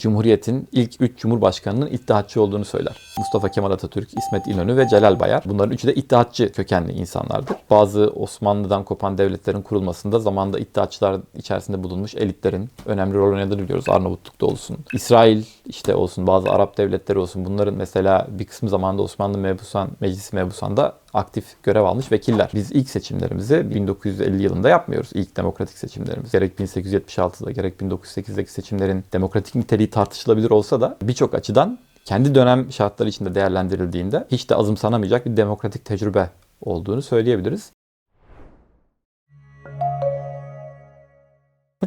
Cumhuriyet'in ilk 3 cumhurbaşkanının iddiatçı olduğunu söyler. Mustafa Kemal Atatürk, İsmet İnönü ve Celal Bayar. Bunların üçü de iddiatçı kökenli insanlardır. Bazı Osmanlı'dan kopan devletlerin kurulmasında zamanda iddiatçılar içerisinde bulunmuş elitlerin önemli rol oynadığını biliyoruz. Arnavutluk'ta olsun, İsrail işte olsun, bazı Arap devletleri olsun. Bunların mesela bir kısmı zamanda Osmanlı Mebusan, Meclisi Mebusan'da aktif görev almış vekiller. Biz ilk seçimlerimizi 1950 yılında yapmıyoruz. İlk demokratik seçimlerimiz. Gerek 1876'da gerek 1908'deki seçimlerin demokratik niteliği tartışılabilir olsa da birçok açıdan kendi dönem şartları içinde değerlendirildiğinde hiç de azımsanamayacak bir demokratik tecrübe olduğunu söyleyebiliriz.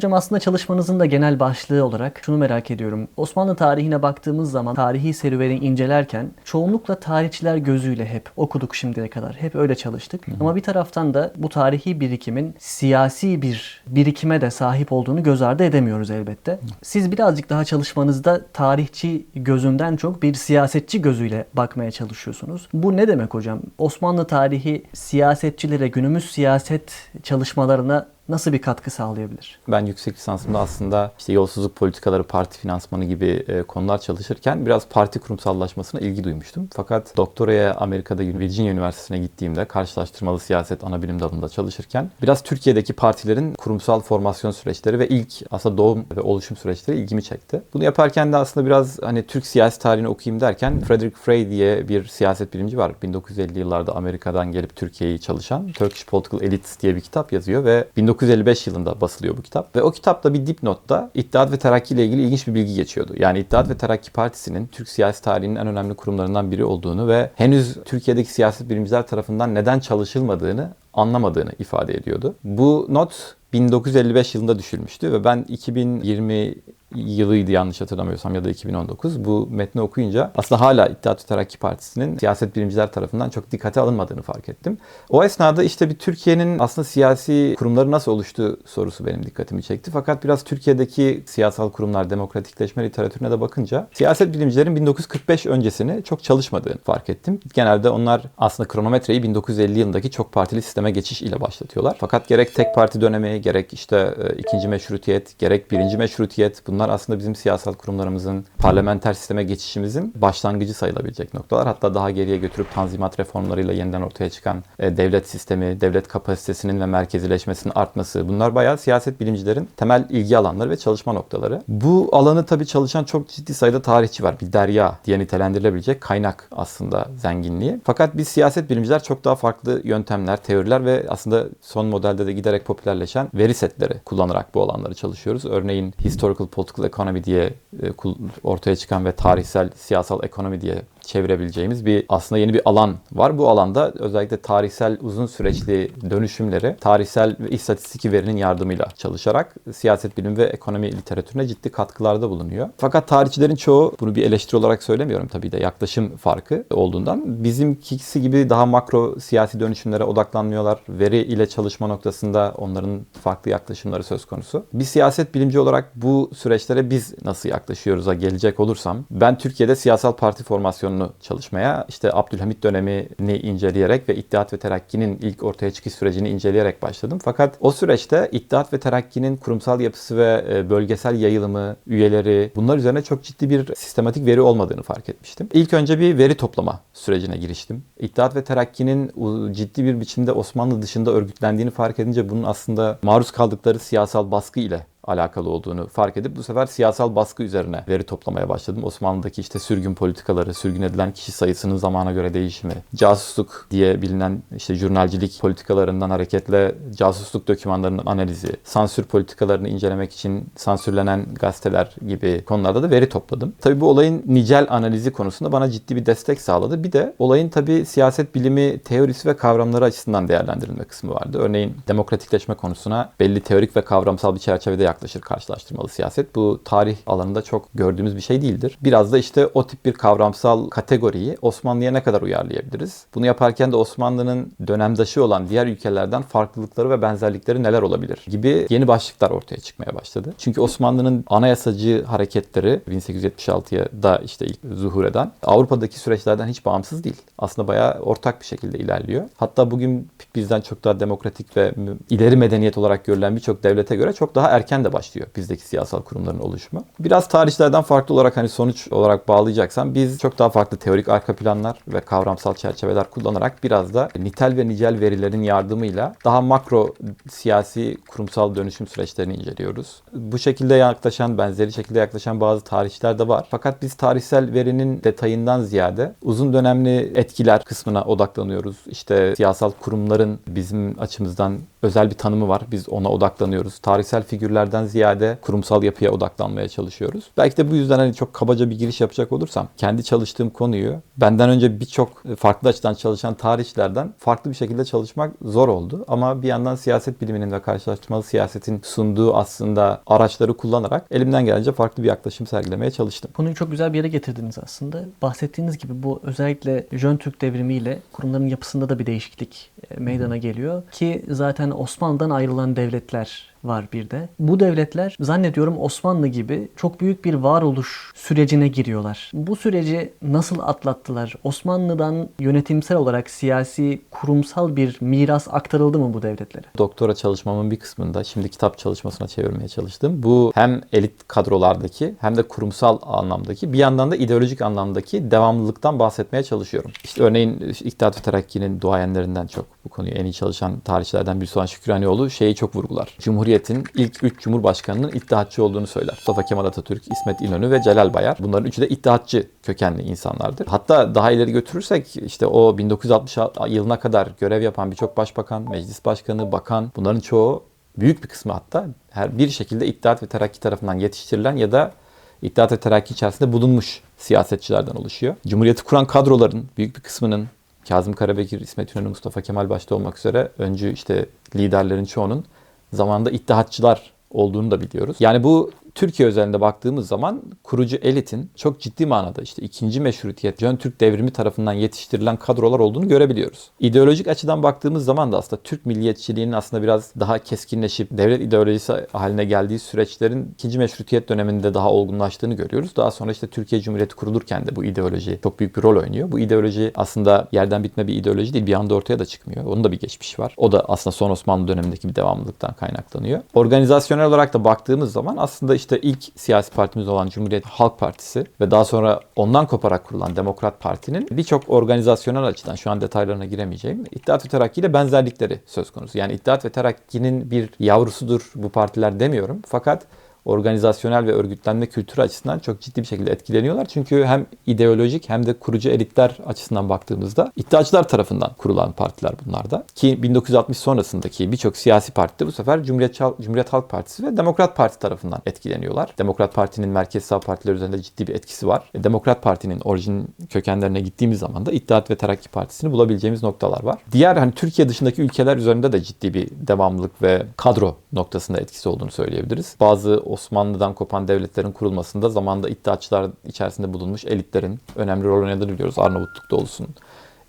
Hocam aslında çalışmanızın da genel başlığı olarak şunu merak ediyorum. Osmanlı tarihine baktığımız zaman tarihi serüveni incelerken çoğunlukla tarihçiler gözüyle hep okuduk şimdiye kadar. Hep öyle çalıştık. Ama bir taraftan da bu tarihi birikimin siyasi bir birikime de sahip olduğunu göz ardı edemiyoruz elbette. Siz birazcık daha çalışmanızda tarihçi gözünden çok bir siyasetçi gözüyle bakmaya çalışıyorsunuz. Bu ne demek hocam? Osmanlı tarihi siyasetçilere, günümüz siyaset çalışmalarına nasıl bir katkı sağlayabilir? Ben yüksek lisansımda aslında işte yolsuzluk politikaları, parti finansmanı gibi e, konular çalışırken biraz parti kurumsallaşmasına ilgi duymuştum. Fakat doktoraya Amerika'da Virginia Üniversitesi'ne gittiğimde karşılaştırmalı siyaset ana bilim dalında çalışırken biraz Türkiye'deki partilerin kurumsal formasyon süreçleri ve ilk aslında doğum ve oluşum süreçleri ilgimi çekti. Bunu yaparken de aslında biraz hani Türk siyasi tarihini okuyayım derken Frederick Frey diye bir siyaset bilimci var. 1950 yıllarda Amerika'dan gelip Türkiye'yi çalışan Turkish Political Elites diye bir kitap yazıyor ve 1955 yılında basılıyor bu kitap. Ve o kitapta bir dipnotta İttihat ve Terakki ile ilgili ilginç bir bilgi geçiyordu. Yani İttihat ve Terakki Partisi'nin Türk siyasi tarihinin en önemli kurumlarından biri olduğunu ve henüz Türkiye'deki siyaset bilimciler tarafından neden çalışılmadığını anlamadığını ifade ediyordu. Bu not 1955 yılında düşülmüştü ve ben 2020 yılıydı yanlış hatırlamıyorsam ya da 2019 bu metni okuyunca aslında hala İttihat ve Terakki Partisi'nin siyaset bilimciler tarafından çok dikkate alınmadığını fark ettim. O esnada işte bir Türkiye'nin aslında siyasi kurumları nasıl oluştu sorusu benim dikkatimi çekti. Fakat biraz Türkiye'deki siyasal kurumlar demokratikleşme literatürüne de bakınca siyaset bilimcilerin 1945 öncesini çok çalışmadığını fark ettim. Genelde onlar aslında kronometreyi 1950 yılındaki çok partili sisteme geçiş ile başlatıyorlar. Fakat gerek tek parti dönemi, gerek işte e, ikinci meşrutiyet, gerek birinci meşrutiyet bunlar aslında bizim siyasal kurumlarımızın parlamenter sisteme geçişimizin başlangıcı sayılabilecek noktalar. Hatta daha geriye götürüp tanzimat reformlarıyla yeniden ortaya çıkan e, devlet sistemi, devlet kapasitesinin ve merkezileşmesinin artması bunlar bayağı siyaset bilimcilerin temel ilgi alanları ve çalışma noktaları. Bu alanı tabii çalışan çok ciddi sayıda tarihçi var. Bir derya diye nitelendirilebilecek kaynak aslında zenginliği. Fakat biz siyaset bilimciler çok daha farklı yöntemler, teoriler ve aslında son modelde de giderek popülerleşen veri setleri kullanarak bu alanları çalışıyoruz. Örneğin historical political economy diye e, ortaya çıkan ve tarihsel siyasal ekonomi diye çevirebileceğimiz bir aslında yeni bir alan var. Bu alanda özellikle tarihsel uzun süreçli dönüşümleri tarihsel ve istatistiki verinin yardımıyla çalışarak siyaset bilimi ve ekonomi literatürüne ciddi katkılarda bulunuyor. Fakat tarihçilerin çoğu bunu bir eleştiri olarak söylemiyorum tabii de yaklaşım farkı olduğundan bizimkisi gibi daha makro siyasi dönüşümlere odaklanmıyorlar. Veri ile çalışma noktasında onların farklı yaklaşımları söz konusu. Bir siyaset bilimci olarak bu süreçlere biz nasıl yaklaşıyoruz'a gelecek olursam ben Türkiye'de siyasal parti formasyonunu çalışmaya işte Abdülhamit dönemini inceleyerek ve İttihat ve Terakki'nin ilk ortaya çıkış sürecini inceleyerek başladım. Fakat o süreçte İttihat ve Terakki'nin kurumsal yapısı ve bölgesel yayılımı, üyeleri bunlar üzerine çok ciddi bir sistematik veri olmadığını fark etmiştim. İlk önce bir veri toplama sürecine giriştim. İttihat ve Terakki'nin ciddi bir biçimde Osmanlı dışında örgütlendiğini fark edince bunun aslında maruz kaldıkları siyasal baskı ile alakalı olduğunu fark edip bu sefer siyasal baskı üzerine veri toplamaya başladım. Osmanlı'daki işte sürgün politikaları, sürgün edilen kişi sayısının zamana göre değişimi, casusluk diye bilinen işte jurnalcilik politikalarından hareketle casusluk dokümanlarının analizi, sansür politikalarını incelemek için sansürlenen gazeteler gibi konularda da veri topladım. Tabii bu olayın nicel analizi konusunda bana ciddi bir destek sağladı. Bir de olayın tabii siyaset bilimi teorisi ve kavramları açısından değerlendirilme kısmı vardı. Örneğin demokratikleşme konusuna belli teorik ve kavramsal bir çerçevede yaklaşır karşılaştırmalı siyaset. Bu tarih alanında çok gördüğümüz bir şey değildir. Biraz da işte o tip bir kavramsal kategoriyi Osmanlı'ya ne kadar uyarlayabiliriz? Bunu yaparken de Osmanlı'nın dönemdaşı olan diğer ülkelerden farklılıkları ve benzerlikleri neler olabilir gibi yeni başlıklar ortaya çıkmaya başladı. Çünkü Osmanlı'nın anayasacı hareketleri 1876'ya da işte ilk zuhur eden Avrupa'daki süreçlerden hiç bağımsız değil. Aslında bayağı ortak bir şekilde ilerliyor. Hatta bugün bizden çok daha demokratik ve ileri medeniyet olarak görülen birçok devlete göre çok daha erken erken de başlıyor bizdeki siyasal kurumların oluşumu. Biraz tarihlerden farklı olarak hani sonuç olarak bağlayacaksam biz çok daha farklı teorik arka planlar ve kavramsal çerçeveler kullanarak biraz da nitel ve nicel verilerin yardımıyla daha makro siyasi kurumsal dönüşüm süreçlerini inceliyoruz. Bu şekilde yaklaşan, benzeri şekilde yaklaşan bazı tarihçiler de var. Fakat biz tarihsel verinin detayından ziyade uzun dönemli etkiler kısmına odaklanıyoruz. İşte siyasal kurumların bizim açımızdan özel bir tanımı var. Biz ona odaklanıyoruz. Tarihsel figürlerden ziyade kurumsal yapıya odaklanmaya çalışıyoruz. Belki de bu yüzden hani çok kabaca bir giriş yapacak olursam kendi çalıştığım konuyu benden önce birçok farklı açıdan çalışan tarihçilerden farklı bir şekilde çalışmak zor oldu. Ama bir yandan siyaset biliminin ve karşılaştırmalı siyasetin sunduğu aslında araçları kullanarak elimden gelince farklı bir yaklaşım sergilemeye çalıştım. Konuyu çok güzel bir yere getirdiniz aslında. Bahsettiğiniz gibi bu özellikle Jön Türk devrimiyle kurumların yapısında da bir değişiklik e, meydana geliyor. Ki zaten Osmanlı'dan ayrılan devletler var bir de. Bu devletler zannediyorum Osmanlı gibi çok büyük bir varoluş sürecine giriyorlar. Bu süreci nasıl atlattılar? Osmanlı'dan yönetimsel olarak siyasi, kurumsal bir miras aktarıldı mı bu devletlere? Doktora çalışmamın bir kısmında şimdi kitap çalışmasına çevirmeye çalıştım. Bu hem elit kadrolardaki hem de kurumsal anlamdaki bir yandan da ideolojik anlamdaki devamlılıktan bahsetmeye çalışıyorum. İşte örneğin İttihat Terakki'nin duayenlerinden çok bu konuyu en iyi çalışan tarihçilerden birisi olan Şükranioğlu şeyi çok vurgular. Cumhuriyetin ilk üç cumhurbaşkanının iddiatçı olduğunu söyler. Mustafa Kemal Atatürk, İsmet İnönü ve Celal Bayar. Bunların üçü de iddiatçı kökenli insanlardır. Hatta daha ileri götürürsek işte o 1960 yılına kadar görev yapan birçok başbakan, meclis başkanı, bakan bunların çoğu büyük bir kısmı hatta her bir şekilde İttihat ve Terakki tarafından yetiştirilen ya da İttihat ve Terakki içerisinde bulunmuş siyasetçilerden oluşuyor. Cumhuriyeti kuran kadroların büyük bir kısmının Kazım Karabekir, İsmet İnönü, Mustafa Kemal başta olmak üzere öncü işte liderlerin çoğunun zamanında iddihatçılar olduğunu da biliyoruz. Yani bu Türkiye özelinde baktığımız zaman kurucu elitin çok ciddi manada işte ikinci meşrutiyet, Jön Türk devrimi tarafından yetiştirilen kadrolar olduğunu görebiliyoruz. İdeolojik açıdan baktığımız zaman da aslında Türk milliyetçiliğinin aslında biraz daha keskinleşip devlet ideolojisi haline geldiği süreçlerin ikinci meşrutiyet döneminde daha olgunlaştığını görüyoruz. Daha sonra işte Türkiye Cumhuriyeti kurulurken de bu ideoloji çok büyük bir rol oynuyor. Bu ideoloji aslında yerden bitme bir ideoloji değil. Bir anda ortaya da çıkmıyor. Onun da bir geçmişi var. O da aslında son Osmanlı dönemindeki bir devamlılıktan kaynaklanıyor. Organizasyonel olarak da baktığımız zaman aslında işte ilk siyasi partimiz olan Cumhuriyet Halk Partisi ve daha sonra ondan koparak kurulan Demokrat Parti'nin birçok organizasyonel açıdan şu an detaylarına giremeyeceğim. İttihat ve Terakki ile benzerlikleri söz konusu. Yani İttihat ve Terakki'nin bir yavrusudur bu partiler demiyorum. Fakat organizasyonel ve örgütlenme kültürü açısından çok ciddi bir şekilde etkileniyorlar. Çünkü hem ideolojik hem de kurucu elitler açısından baktığımızda iddiaçılar tarafından kurulan partiler bunlar da. Ki 1960 sonrasındaki birçok siyasi partide bu sefer Cumhuriyet, Cumhuriyet Halk Partisi ve Demokrat Parti tarafından etkileniyorlar. Demokrat Parti'nin merkez sağ partiler üzerinde ciddi bir etkisi var. E, Demokrat Parti'nin orijin kökenlerine gittiğimiz zaman da İttihat ve Terakki Partisi'ni bulabileceğimiz noktalar var. Diğer hani Türkiye dışındaki ülkeler üzerinde de ciddi bir devamlılık ve kadro noktasında etkisi olduğunu söyleyebiliriz. Bazı Osmanlı'dan kopan devletlerin kurulmasında zamanda iddiaçılar içerisinde bulunmuş elitlerin önemli rol oynadığını biliyoruz. Arnavutluk'ta olsun,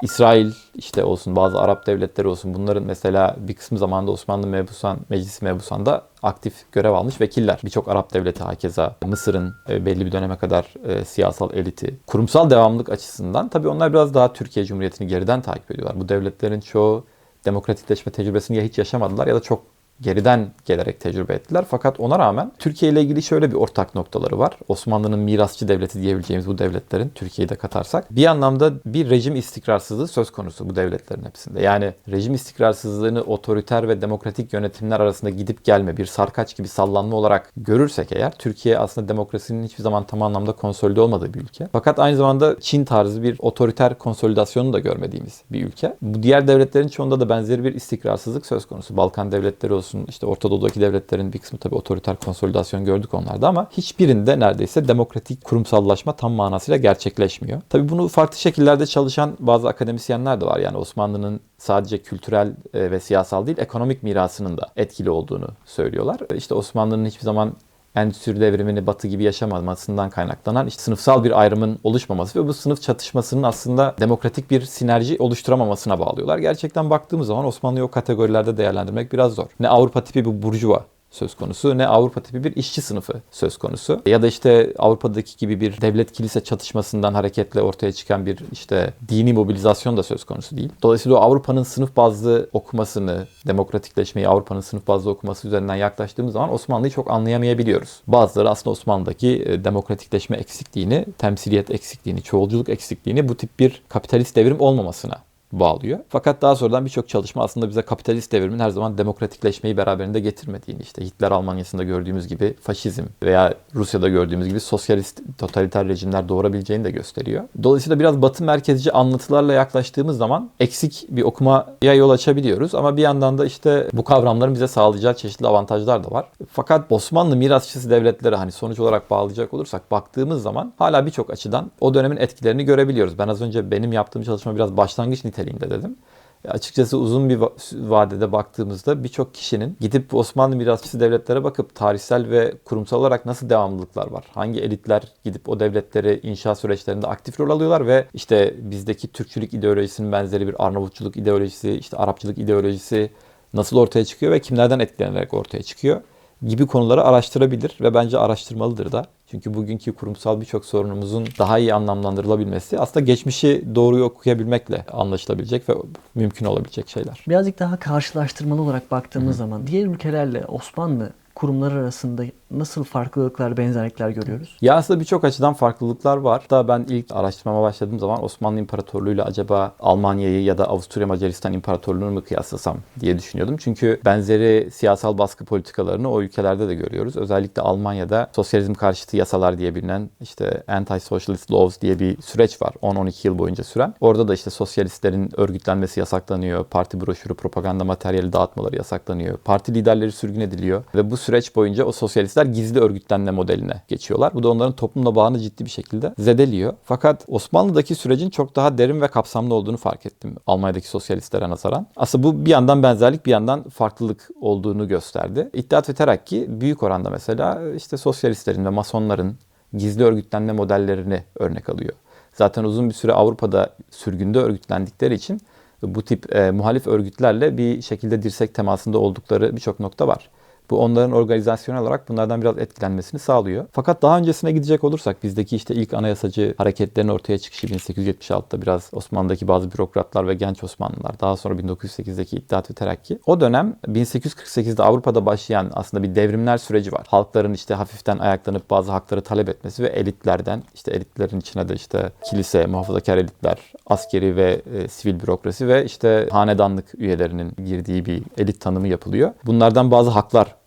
İsrail işte olsun, bazı Arap devletleri olsun. Bunların mesela bir kısmı zamanda Osmanlı Mebusan, Meclisi Mebusan'da aktif görev almış vekiller. Birçok Arap devleti hakeza Mısır'ın e, belli bir döneme kadar e, siyasal eliti. Kurumsal devamlılık açısından tabii onlar biraz daha Türkiye Cumhuriyeti'ni geriden takip ediyorlar. Bu devletlerin çoğu demokratikleşme tecrübesini ya hiç yaşamadılar ya da çok geriden gelerek tecrübe ettiler. Fakat ona rağmen Türkiye ile ilgili şöyle bir ortak noktaları var. Osmanlı'nın mirasçı devleti diyebileceğimiz bu devletlerin Türkiye'yi de katarsak bir anlamda bir rejim istikrarsızlığı söz konusu bu devletlerin hepsinde. Yani rejim istikrarsızlığını otoriter ve demokratik yönetimler arasında gidip gelme bir sarkaç gibi sallanma olarak görürsek eğer Türkiye aslında demokrasinin hiçbir zaman tam anlamda konsolide olmadığı bir ülke. Fakat aynı zamanda Çin tarzı bir otoriter konsolidasyonu da görmediğimiz bir ülke. Bu diğer devletlerin çoğunda da benzeri bir istikrarsızlık söz konusu. Balkan devletleri olsun olsun işte Orta Doğu'daki devletlerin bir kısmı tabii otoriter konsolidasyon gördük onlarda ama hiçbirinde neredeyse demokratik kurumsallaşma tam manasıyla gerçekleşmiyor. Tabii bunu farklı şekillerde çalışan bazı akademisyenler de var. Yani Osmanlı'nın sadece kültürel e, ve siyasal değil ekonomik mirasının da etkili olduğunu söylüyorlar. İşte Osmanlı'nın hiçbir zaman endüstri devrimini batı gibi yaşamamasından kaynaklanan işte sınıfsal bir ayrımın oluşmaması ve bu sınıf çatışmasının aslında demokratik bir sinerji oluşturamamasına bağlıyorlar. Gerçekten baktığımız zaman Osmanlı'yı o kategorilerde değerlendirmek biraz zor. Ne Avrupa tipi bir burjuva söz konusu ne Avrupa tipi bir işçi sınıfı söz konusu. Ya da işte Avrupa'daki gibi bir devlet kilise çatışmasından hareketle ortaya çıkan bir işte dini mobilizasyon da söz konusu değil. Dolayısıyla Avrupa'nın sınıf bazlı okumasını, demokratikleşmeyi Avrupa'nın sınıf bazlı okuması üzerinden yaklaştığımız zaman Osmanlı'yı çok anlayamayabiliyoruz. Bazıları aslında Osmanlı'daki e, demokratikleşme eksikliğini, temsiliyet eksikliğini, çoğulculuk eksikliğini bu tip bir kapitalist devrim olmamasına bağlıyor. Fakat daha sonradan birçok çalışma aslında bize kapitalist devrimin her zaman demokratikleşmeyi beraberinde getirmediğini işte Hitler Almanya'sında gördüğümüz gibi faşizm veya Rusya'da gördüğümüz gibi sosyalist totaliter rejimler doğurabileceğini de gösteriyor. Dolayısıyla biraz batı merkezci anlatılarla yaklaştığımız zaman eksik bir okumaya yol açabiliyoruz ama bir yandan da işte bu kavramların bize sağlayacağı çeşitli avantajlar da var. Fakat Osmanlı mirasçısı devletleri hani sonuç olarak bağlayacak olursak baktığımız zaman hala birçok açıdan o dönemin etkilerini görebiliyoruz. Ben az önce benim yaptığım çalışma biraz başlangıç niteliğinde dedim. E, Açıkçası uzun bir va- vadede baktığımızda birçok kişinin gidip Osmanlı mirasçısı devletlere bakıp tarihsel ve kurumsal olarak nasıl devamlılıklar var? Hangi elitler gidip o devletleri inşa süreçlerinde aktif rol alıyorlar ve işte bizdeki Türkçülük ideolojisinin benzeri bir Arnavutçuluk ideolojisi, işte Arapçılık ideolojisi nasıl ortaya çıkıyor ve kimlerden etkilenerek ortaya çıkıyor gibi konuları araştırabilir ve bence araştırmalıdır da. Çünkü bugünkü kurumsal birçok sorunumuzun daha iyi anlamlandırılabilmesi aslında geçmişi doğruyu okuyabilmekle anlaşılabilecek ve mümkün olabilecek şeyler. Birazcık daha karşılaştırmalı olarak baktığımız zaman diğer ülkelerle Osmanlı kurumları arasında nasıl farklılıklar, benzerlikler görüyoruz? Ya aslında birçok açıdan farklılıklar var. Da ben ilk araştırmama başladığım zaman Osmanlı İmparatorluğu'yla acaba Almanya'yı ya da Avusturya Macaristan İmparatorluğu'nu mu kıyaslasam diye düşünüyordum. Çünkü benzeri siyasal baskı politikalarını o ülkelerde de görüyoruz. Özellikle Almanya'da sosyalizm karşıtı yasalar diye bilinen işte anti-socialist laws diye bir süreç var. 10-12 yıl boyunca süren. Orada da işte sosyalistlerin örgütlenmesi yasaklanıyor. Parti broşürü, propaganda materyali dağıtmaları yasaklanıyor. Parti liderleri sürgün ediliyor. Ve bu süreç boyunca o sosyalistler gizli örgütlenme modeline geçiyorlar. Bu da onların toplumla bağını ciddi bir şekilde zedeliyor. Fakat Osmanlı'daki sürecin çok daha derin ve kapsamlı olduğunu fark ettim Almanya'daki sosyalistlere nazaran. Aslında bu bir yandan benzerlik bir yandan farklılık olduğunu gösterdi. İttihat ve Terakki büyük oranda mesela işte sosyalistlerin ve masonların gizli örgütlenme modellerini örnek alıyor. Zaten uzun bir süre Avrupa'da sürgünde örgütlendikleri için bu tip e, muhalif örgütlerle bir şekilde dirsek temasında oldukları birçok nokta var. Bu onların organizasyonel olarak bunlardan biraz etkilenmesini sağlıyor. Fakat daha öncesine gidecek olursak bizdeki işte ilk anayasacı hareketlerin ortaya çıkışı 1876'da biraz Osmanlı'daki bazı bürokratlar ve genç Osmanlılar. Daha sonra 1908'deki İttihat ve Terakki. O dönem 1848'de Avrupa'da başlayan aslında bir devrimler süreci var. Halkların işte hafiften ayaklanıp bazı hakları talep etmesi ve elitlerden işte elitlerin içine de işte kilise, muhafazakar elitler, askeri ve e, sivil bürokrasi ve işte hanedanlık üyelerinin girdiği bir elit tanımı yapılıyor. Bunlardan bazı haklar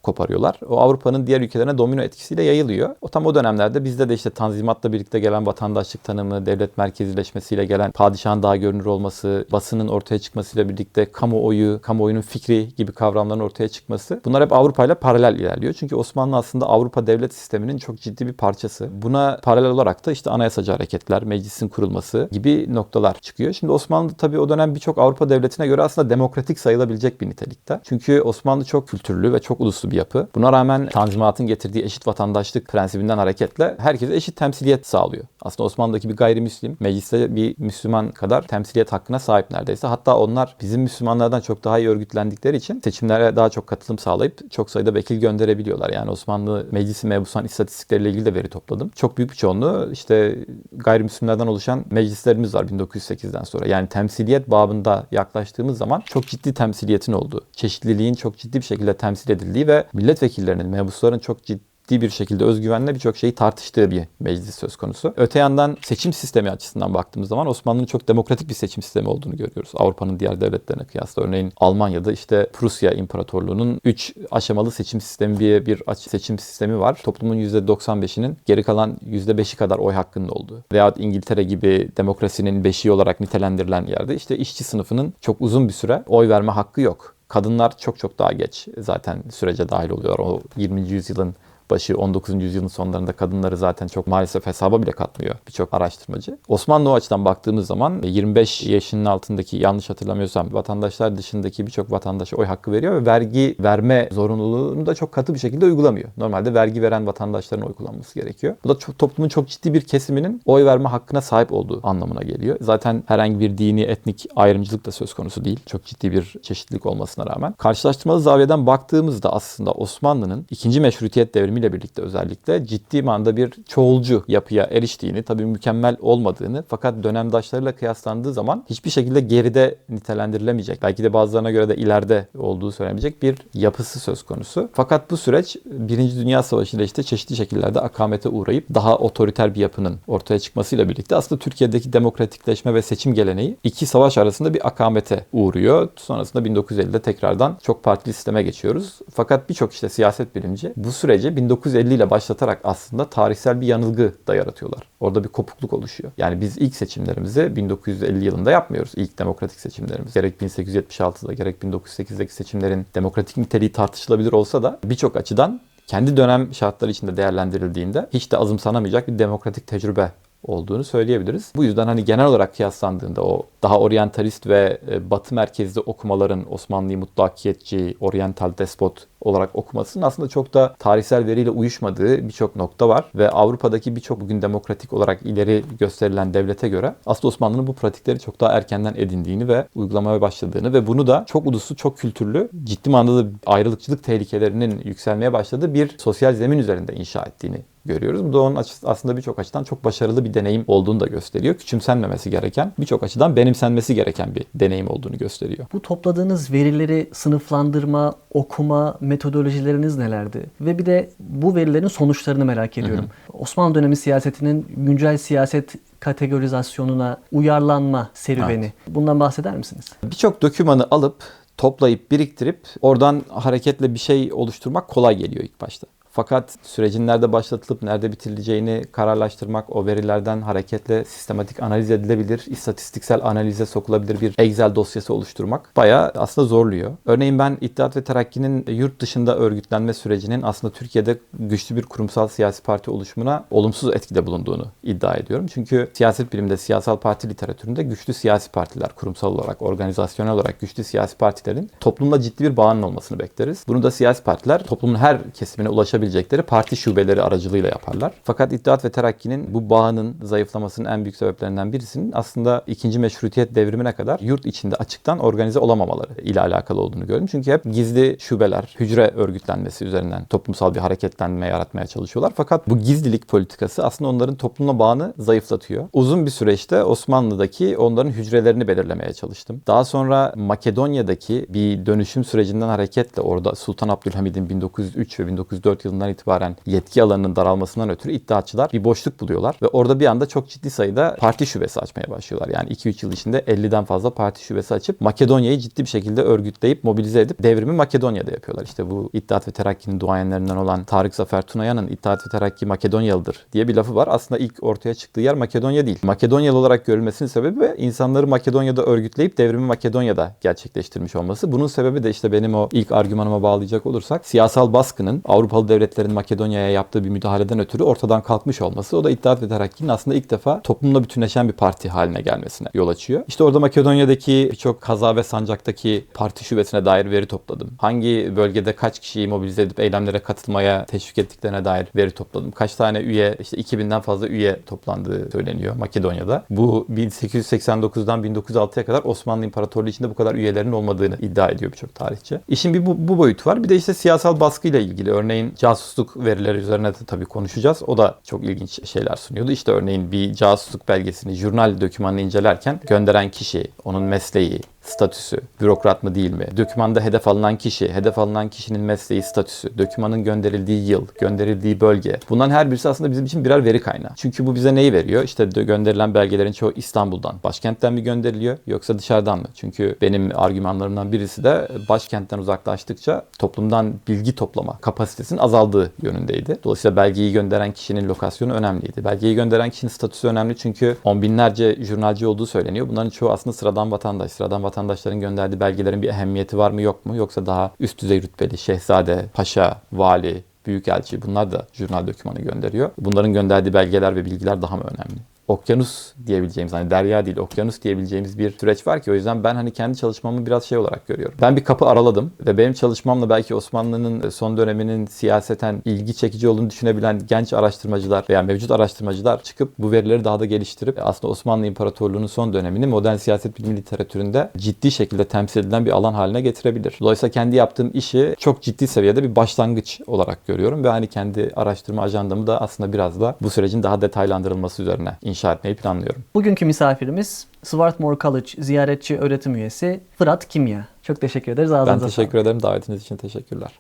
koparıyorlar. O Avrupa'nın diğer ülkelerine domino etkisiyle yayılıyor. O tam o dönemlerde bizde de işte tanzimatla birlikte gelen vatandaşlık tanımı, devlet merkezileşmesiyle gelen padişahın daha görünür olması, basının ortaya çıkmasıyla birlikte kamuoyu, kamuoyunun fikri gibi kavramların ortaya çıkması. Bunlar hep Avrupa ile paralel ilerliyor. Çünkü Osmanlı aslında Avrupa devlet sisteminin çok ciddi bir parçası. Buna paralel olarak da işte anayasacı hareketler, meclisin kurulması gibi noktalar çıkıyor. Şimdi Osmanlı tabii o dönem birçok Avrupa devletine göre aslında demokratik sayılabilecek bir nitelikte. Çünkü Osmanlı çok kültürlü ve çok uluslu bir yapı. Buna rağmen Tanzimat'ın getirdiği eşit vatandaşlık prensibinden hareketle herkese eşit temsiliyet sağlıyor. Aslında Osmanlı'daki bir gayrimüslim mecliste bir Müslüman kadar temsiliyet hakkına sahip neredeyse. Hatta onlar bizim Müslümanlardan çok daha iyi örgütlendikleri için seçimlere daha çok katılım sağlayıp çok sayıda vekil gönderebiliyorlar. Yani Osmanlı meclisi mebusan istatistikleriyle ilgili de veri topladım. Çok büyük bir çoğunluğu işte gayrimüslimlerden oluşan meclislerimiz var 1908'den sonra. Yani temsiliyet babında yaklaştığımız zaman çok ciddi temsiliyetin olduğu, çeşitliliğin çok ciddi bir şekilde temsil edildiği ve milletvekillerinin, mebusların çok ciddi bir şekilde özgüvenle birçok şeyi tartıştığı bir meclis söz konusu. Öte yandan seçim sistemi açısından baktığımız zaman Osmanlı'nın çok demokratik bir seçim sistemi olduğunu görüyoruz. Avrupa'nın diğer devletlerine kıyasla. Örneğin Almanya'da işte Prusya İmparatorluğu'nun 3 aşamalı seçim sistemi bir, bir seçim sistemi var. Toplumun %95'inin geri kalan %5'i kadar oy hakkının olduğu. Veyahut İngiltere gibi demokrasinin beşiği olarak nitelendirilen yerde işte işçi sınıfının çok uzun bir süre oy verme hakkı yok. Kadınlar çok çok daha geç zaten sürece dahil oluyorlar. O 20. yüzyılın başı 19. yüzyılın sonlarında kadınları zaten çok maalesef hesaba bile katmıyor birçok araştırmacı. Osmanlı o açıdan baktığımız zaman 25 yaşının altındaki yanlış hatırlamıyorsam vatandaşlar dışındaki birçok vatandaşa oy hakkı veriyor ve vergi verme zorunluluğunu da çok katı bir şekilde uygulamıyor. Normalde vergi veren vatandaşların oy kullanması gerekiyor. Bu da çok, toplumun çok ciddi bir kesiminin oy verme hakkına sahip olduğu anlamına geliyor. Zaten herhangi bir dini, etnik ayrımcılık da söz konusu değil. Çok ciddi bir çeşitlilik olmasına rağmen. Karşılaştırmalı zaviyeden baktığımızda aslında Osmanlı'nın ikinci meşrutiyet devrimiyle birlikte özellikle ciddi manada bir çoğulcu yapıya eriştiğini, tabii mükemmel olmadığını fakat dönemdaşlarıyla kıyaslandığı zaman hiçbir şekilde geride nitelendirilemeyecek. Belki de bazılarına göre de ileride olduğu söylenebilecek bir yapısı söz konusu. Fakat bu süreç Birinci Dünya Savaşı ile işte çeşitli şekillerde akamete uğrayıp daha otoriter bir yapının ortaya çıkmasıyla birlikte aslında Türkiye'deki demokratikleşme ve seçim geleneği iki savaş arasında bir akamete uğruyor. Sonrasında 1950'de tekrardan çok partili sisteme geçiyoruz. Fakat birçok işte siyaset bilimci bu süreci 1950 ile başlatarak aslında tarihsel bir yanılgı da yaratıyorlar. Orada bir kopukluk oluşuyor. Yani biz ilk seçimlerimizi 1950 yılında yapmıyoruz. İlk demokratik seçimlerimiz. Gerek 1876'da gerek 1908'deki seçimlerin demokratik niteliği tartışılabilir olsa da birçok açıdan kendi dönem şartları içinde değerlendirildiğinde hiç de azımsanamayacak bir demokratik tecrübe olduğunu söyleyebiliriz. Bu yüzden hani genel olarak kıyaslandığında o daha oryantalist ve e, batı merkezli okumaların Osmanlı'yı mutlakiyetçi, oryantal despot olarak okumasının aslında çok da tarihsel veriyle uyuşmadığı birçok nokta var. Ve Avrupa'daki birçok bugün demokratik olarak ileri gösterilen devlete göre aslında Osmanlı'nın bu pratikleri çok daha erkenden edindiğini ve uygulamaya başladığını ve bunu da çok uluslu, çok kültürlü, ciddi manada ayrılıkçılık tehlikelerinin yükselmeye başladığı bir sosyal zemin üzerinde inşa ettiğini görüyoruz. Bu da onun aslında birçok açıdan çok başarılı bir deneyim olduğunu da gösteriyor. Küçümsenmemesi gereken, birçok açıdan benimsenmesi gereken bir deneyim olduğunu gösteriyor. Bu topladığınız verileri sınıflandırma, okuma metodolojileriniz nelerdi? Ve bir de bu verilerin sonuçlarını merak ediyorum. Osmanlı dönemi siyasetinin güncel siyaset kategorizasyonuna uyarlanma serüveni. Bundan bahseder misiniz? Birçok dokümanı alıp toplayıp biriktirip oradan hareketle bir şey oluşturmak kolay geliyor ilk başta. Fakat sürecin nerede başlatılıp nerede bitirileceğini kararlaştırmak, o verilerden hareketle sistematik analiz edilebilir, istatistiksel analize sokulabilir bir Excel dosyası oluşturmak bayağı aslında zorluyor. Örneğin ben İttihat ve Terakki'nin yurt dışında örgütlenme sürecinin aslında Türkiye'de güçlü bir kurumsal siyasi parti oluşumuna olumsuz etkide bulunduğunu iddia ediyorum. Çünkü siyaset biliminde, siyasal parti literatüründe güçlü siyasi partiler, kurumsal olarak, organizasyonel olarak güçlü siyasi partilerin toplumla ciddi bir bağının olmasını bekleriz. Bunu da siyasi partiler toplumun her kesimine ulaşabilecekleri parti şubeleri aracılığıyla yaparlar. Fakat İttihat ve Terakki'nin bu bağının zayıflamasının en büyük sebeplerinden birisinin aslında ikinci meşrutiyet devrimine kadar yurt içinde açıktan organize olamamaları ile alakalı olduğunu gördüm. Çünkü hep gizli şubeler, hücre örgütlenmesi üzerinden toplumsal bir hareketlenme yaratmaya çalışıyorlar. Fakat bu gizlilik politikası aslında onların toplumla bağını zayıflatıyor. Uzun bir süreçte Osmanlı'daki onların hücrelerini belirlemeye çalıştım. Daha sonra Makedonya'daki bir dönüşüm sürecinden hareketle orada Sultan Abdülhamid'in 1903 ve 1904 yılından itibaren yetki alanının daralmasından ötürü iddiatçılar bir boşluk buluyorlar ve orada bir anda çok ciddi sayıda parti şubesi açmaya başlıyorlar. Yani 2-3 yıl içinde 50'den fazla parti şubesi açıp Makedonya'yı ciddi bir şekilde örgütleyip mobilize edip devrimi Makedonya'da yapıyorlar. İşte bu İttihat ve Terakki'nin duayenlerinden olan Tarık Zafer Tunayan'ın İttihat ve Terakki Makedonyalıdır diye bir lafı var. Aslında ilk ortaya çıktığı yer Makedonya değil. Makedonyalı olarak görülmesinin sebebi insanları Makedonya'da örgütleyip devrimi Makedonya'da gerçekleştirmiş olması. Bunun sebebi de işte benim o ilk argümanıma bağlayacak olursak siyasal baskının Avrupalı devletlerin Makedonya'ya yaptığı bir müdahaleden ötürü ortadan kalkmış olması. O da İttihat ve Terakki'nin aslında ilk defa toplumla bütünleşen bir parti haline gelmesine yol açıyor. İşte orada Makedonya'daki birçok kaza ve sancaktaki parti şubesine dair veri topladım. Hangi bölgede kaç kişiyi mobilize edip eylemlere katılmaya teşvik ettiklerine dair veri topladım. Kaç tane üye, işte 2000'den fazla üye toplandığı söyleniyor Makedonya'da. Bu 1889'dan 1906'ya kadar Osmanlı İmparatorluğu içinde bu kadar üyelerin olmadığını iddia ediyor birçok tarihçi. İşin bir bu, bu boyutu var. Bir de işte siyasal baskıyla ilgili. Örneğin casusluk verileri üzerine de tabii konuşacağız. O da çok ilginç şeyler sunuyordu. İşte örneğin bir casusluk belgesini, jurnal dokümanını incelerken gönderen kişi, onun mesleği, statüsü, bürokrat mı değil mi? Dokümanda hedef alınan kişi, hedef alınan kişinin mesleği, statüsü, dokümanın gönderildiği yıl, gönderildiği bölge. Bunların her birisi aslında bizim için birer veri kaynağı. Çünkü bu bize neyi veriyor? İşte gönderilen belgelerin çoğu İstanbul'dan, başkentten mi gönderiliyor yoksa dışarıdan mı? Çünkü benim argümanlarımdan birisi de başkentten uzaklaştıkça toplumdan bilgi toplama kapasitesinin azaldığı yönündeydi. Dolayısıyla belgeyi gönderen kişinin lokasyonu önemliydi. Belgeyi gönderen kişinin statüsü önemli çünkü on binlerce jurnalci olduğu söyleniyor. Bunların çoğu aslında sıradan vatandaş. Sıradan vatandaşların gönderdiği belgelerin bir ehemmiyeti var mı yok mu? Yoksa daha üst düzey rütbeli, şehzade, paşa, vali, büyükelçi bunlar da jurnal dokümanı gönderiyor. Bunların gönderdiği belgeler ve bilgiler daha mı önemli? Okyanus diyebileceğimiz hani derya değil okyanus diyebileceğimiz bir süreç var ki o yüzden ben hani kendi çalışmamı biraz şey olarak görüyorum. Ben bir kapı araladım ve benim çalışmamla belki Osmanlı'nın son döneminin siyaseten ilgi çekici olduğunu düşünebilen genç araştırmacılar veya mevcut araştırmacılar çıkıp bu verileri daha da geliştirip aslında Osmanlı İmparatorluğu'nun son dönemini modern siyaset bilimi literatüründe ciddi şekilde temsil edilen bir alan haline getirebilir. Dolayısıyla kendi yaptığım işi çok ciddi seviyede bir başlangıç olarak görüyorum ve hani kendi araştırma ajandamı da aslında biraz da bu sürecin daha detaylandırılması üzerine inşa etmeyi planlıyorum. Bugünkü misafirimiz Swarthmore College ziyaretçi öğretim üyesi Fırat Kimya. Çok teşekkür ederiz. Ben Ağzınıza teşekkür ederim. Davetiniz için teşekkürler.